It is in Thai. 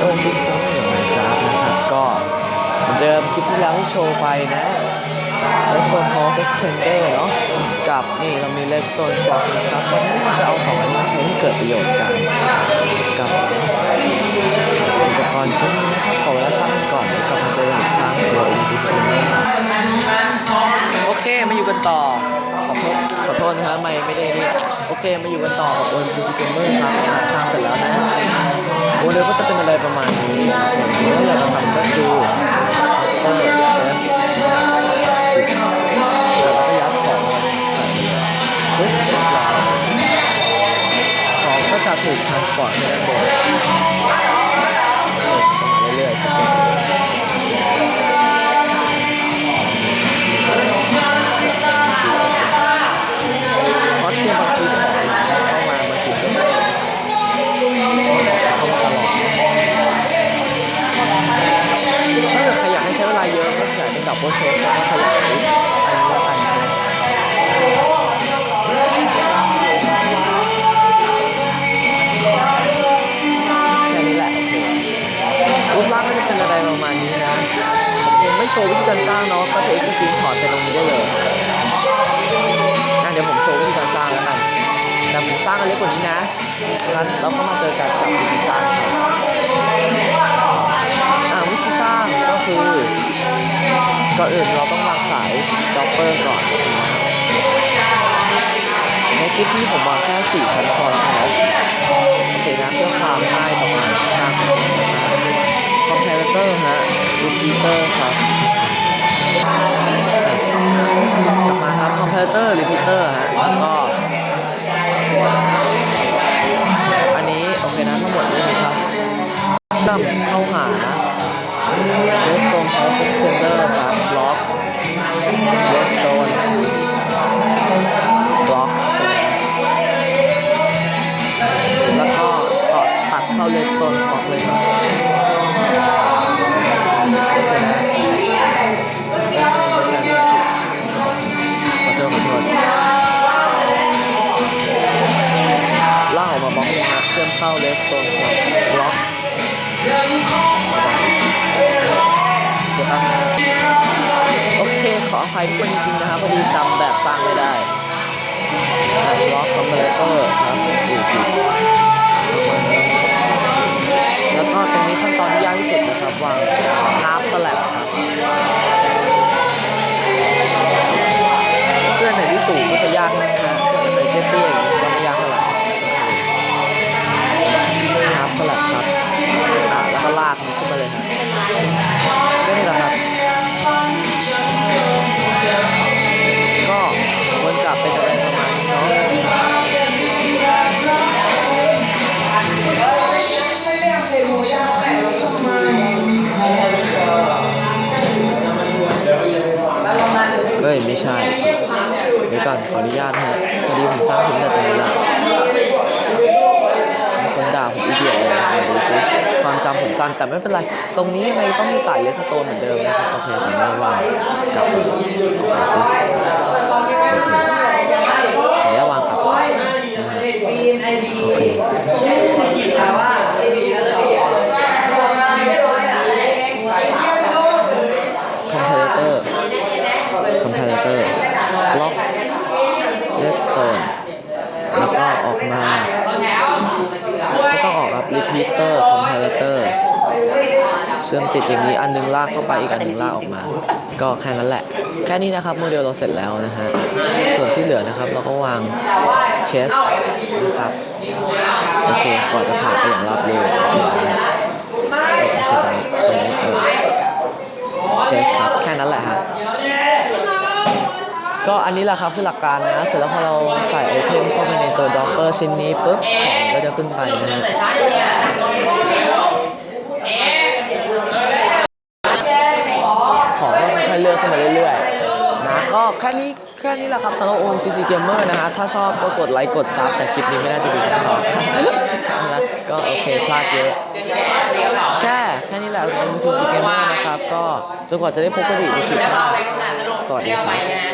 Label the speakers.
Speaker 1: โอซิสเตอร์นะครับนะครับก็เหมือนเดิมคลิปที่แล้วที่โชว์ไปนะ Redstone Hall Extender เนาะกับนี่เรามี Redstone Clock นะครับวันนี้จะเอาสองอันนี้มาใช้ให้เกิดประโยชน์กันกับอุปกรณ์ชิ้นนี้นะครับขอเวลาสั้นก่อนเดี๋ยวกลับมาเจอกันอีกครั้งสำหรับ Open System โอเคมาอยู่กันต่อขอโทษขอโทษนะฮะไม่ไม่ได้นี่โอเคมาอยู่กันต่อกับ o n g c Gamer ครับสร้างเสร็จแล้วนะ โมเดลก็จะเป็นอะไรประมาณนี้ครับผมที่เราจะทำก็คือเปิดเชฟแล้วก็ยัดของใส่ปุ๊บเรียบร้อยของก็จะถูก transport ไปด้านบน ก็อยากเป็นดับเบิลโชว์ก็ขยายอันนี้ละกันนะแค่นี้แหละโอเครูปร่างก็จะเป็นอะไรประมาณนี้นะผมคไม่โชว์วิธีการสร้างเนาะก็จะเอ็กซ์ตรีมช็อตไปตรงนี้ได้เลยงั้นเดี๋ยวผมโชว์วิธีการสร้างแล้วกันแต่ผมสร้างกันเล็กกว่านี้นะงั้นเราก็มาเจอกันกับวิธีสร้างครับอ่าวิธีสร้างก็คือ ก่อนอื่นเราต้องวางสายด็อปเปอร์ก่อนนะในคลิปนี้ผมวางแค่4ชั้นพอนะครับโอเคนะเพื่อความง่ายต่อการสร้างครับคอมเพลเตอร์ฮะรีพีเตอร์ครับกลับมาครับคอมเพลเตอร์รีพีเตอร์ฮะแล้วก็อันนี้โอเคนะทั้งหมดนี้ครับเชื่อมเข้าหา Redstone House Extender ครับ บล็อก Redstone บล็อกแล้วก็ต่อตัดเข้า Redstone บล็อกเลยครับโอเคนะไม่ใช่ไม่ใช่ขอโทษขอโทษลาออกมาบล็อกนึงครับเชื่อมเข้า Redstone ครับบล็อก ออภัยทุกคนจริงๆนะครับพอดีจำแบบสร้างไม่ได้ล็อกคอมเพลเตอร์ครับอีแล้วก็ตรงนี้ขั้นตอนที่ยากที่สุดนะครับวางฮาร์ฟสลับครับ ใช่เดี๋ยวก่อนขออนุญาตนะฮะพอดีผมสร้างถึงแต่ตรงนี้ละมีคนด่าผมอีเดียเลยนะดูซิความจำผมสั้นแต่ไม่เป็นไร ตรงนี้ยังไงต้องมีสายเลสโตนเหมือนเดิมนะครับโอเคผมไม่วางกลับไปดูซิโอเคขออนุญาตวางกลับไปนะฮะโอเค คอมเพลเตอร์ คอมเพลเตอร์ บล็อก ตนแล้วก็ออกมาก็ต้องออกครับรีพีเตอร์คอมเพลเตอร์เชื่อมติดอย่างนี้อันหนึงลากเข้าไปอีกอันหนึงลากออกมา ก็แค่นั้นแหละ แค่นี้นะครับโมเดลเราเสร็จแล้วนะฮะส่วนที่เหลือนะครับเราก็วางเชสนะครับโอเคก่อนจะผ่านไปอย่างราบรื่นโอเคนะฮะเอ้ยไม่ใช่ตงตรงนี้เออเชสครับแค่นั้นแหละฮะ ก็อันนี้แหละครับคือหลักการนะ เสร็จแล้วพอเราใส่ไอเทมเข้าไปในตัวด็อกเปอร์ชิ้นนี้ปุ๊บของก็จะขึ้นไปนะฮะของก็ค่อยๆเลือกขึ้นมาเรื่อยๆนะก็แค่นี้แค่นี้แหละครับสำหรับ OMCC Gamer นะฮะถ้าชอบก็กดไลค์กดซับแต่คลิปนี้ไม่น่าจะมีคนชอบนะก็โอเคพลาดเยอะแค่แค่นี้แหละ OMCC Gamer นะครับก็จนกว่าจะได้พบกันอีกในคลิปหน้าสวัสดีครับ